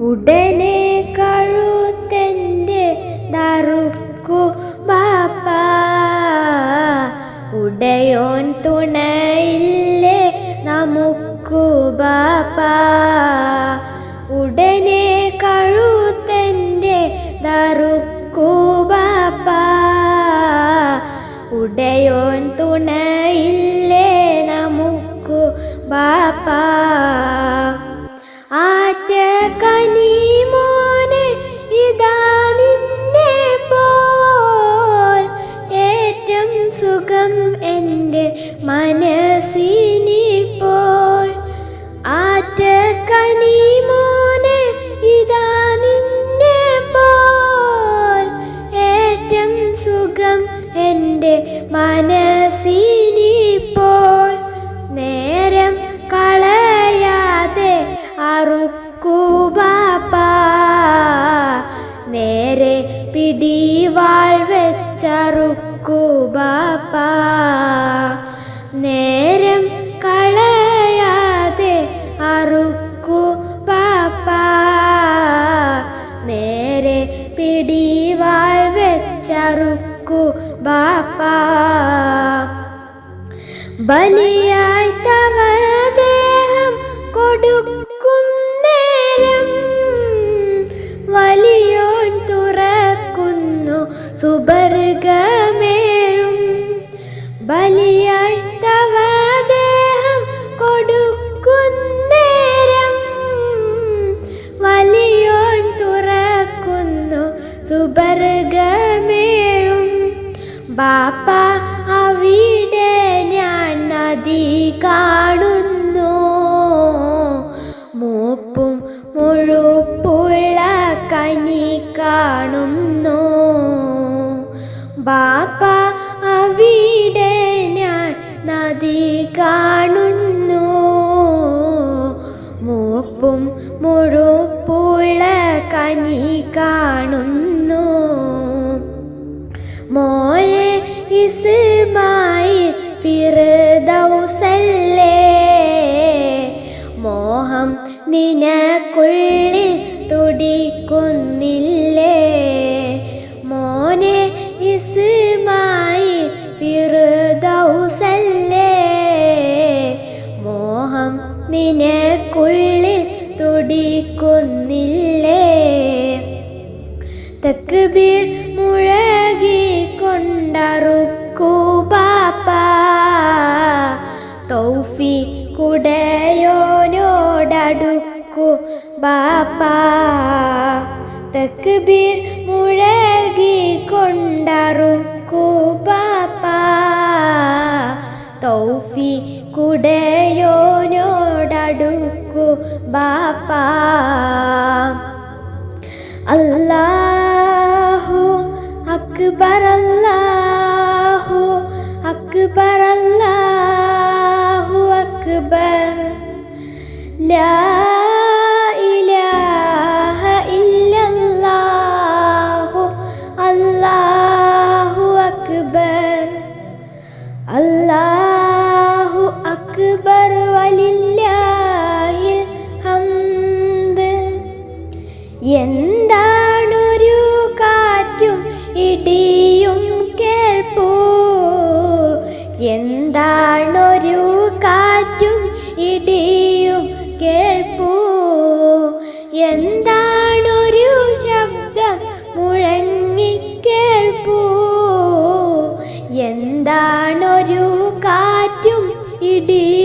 ഉടനെ കഴുത്തന്റെ ദറുക്കു ബാപ്പ. ഉടയോൻ തുണയില്ലേ നമുക്കു ബാപ്പ. ഉടനെ കഴുത്തന്റെ ദറുക്കു ബാപ്പ. ഉടയോൻ തുണയില്ലേ നമുക്കു ബാപ്പ. സുഖം എന്റെ മനസ്സിനിപ്പോൾ പിടിവാൾ വെച്ചറുക്കു ബാപ്പ. നേരം കളയാതെ അറുക്കു ബാപ്പ. നേരെ പിടിവാൾ വെച്ചറുക്കു ബാപ്പ. ബലിയായി തവ സുബർഗമേഴും ബാപ്പ അവിടെ ഞാൻ നദി കാണുന്നു. മൂപ്പും മുഴുപ്പുള്ള കനി കാണുന്നു. ബാപ്പ അവിടെ ഞാൻ നദി കാണുന്നു. മൂപ്പും മുഴുപ്പുള്ള കനി കാണുന്നു. മോലെ ഇസ്മായി ഫിർദൗസല്ലേ? മോഹം നിനക്കുള്ളിൽ തുടിക്കുന്നില്ലേ? മോനെ ഇസ്മായി തക്ബീർ മുഴകി കൊണ്ടറുക്കൂ ബാപ്പ തൗഫി കുടയോനോടടുക്കു ബാപ്പ. അല്ലാഹു അക്ബർ അല്ലാഹു അക്ബർ അല്ലാഹു അക്ബർ. ലാ അല്ലാഹു അക്ബർ വലില്ലാഹിൽ ഹംദ്. എന്താണൊരു കാറ്റും ഇടിയും കേൾപ്പൂ. എന്താണൊരു കാറ്റും ഇടിയും di